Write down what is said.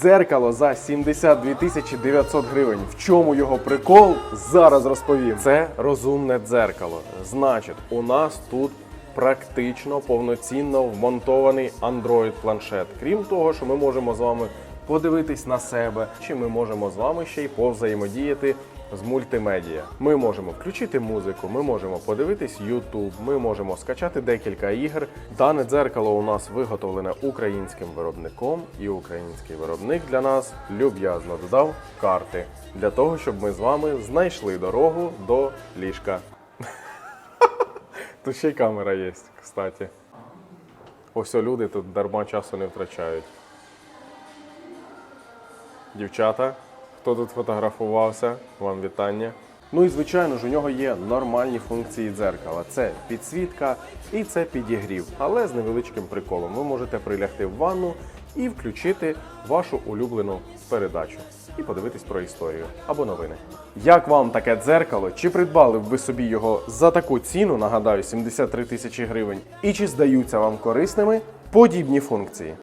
Дзеркало за 72 тисячі 900 гривень. В чому його прикол? Зараз розповім. Це розумне дзеркало. Значить, у нас тут практично повноцінно вмонтований Android планшет. Крім того, що ми можемо з вами подивитись на себе, чи ми можемо з вами ще й повзаємодіяти з мультимедіа. Ми можемо включити музику, ми можемо подивитись YouTube, ми можемо скачати декілька ігр. Дане дзеркало у нас виготовлене українським виробником, і український виробник для нас люб'язно додав карти для того, щоб ми з вами знайшли дорогу до ліжка. Тут ще й камера є, кстати. Ось люди тут дарма часу не втрачають. Дівчата, хто тут фотографувався, вам вітання. Ну і звичайно ж, у нього є нормальні функції дзеркала. Це підсвітка і це підігрів, але з невеличким приколом. Ви можете прилягти в ванну і включити вашу улюблену передачу і подивитись про історію або новини. Як вам таке дзеркало? Чи придбали б ви собі його за таку ціну? Нагадаю, 73 тисячі гривень, і чи здаються вам корисними подібні функції?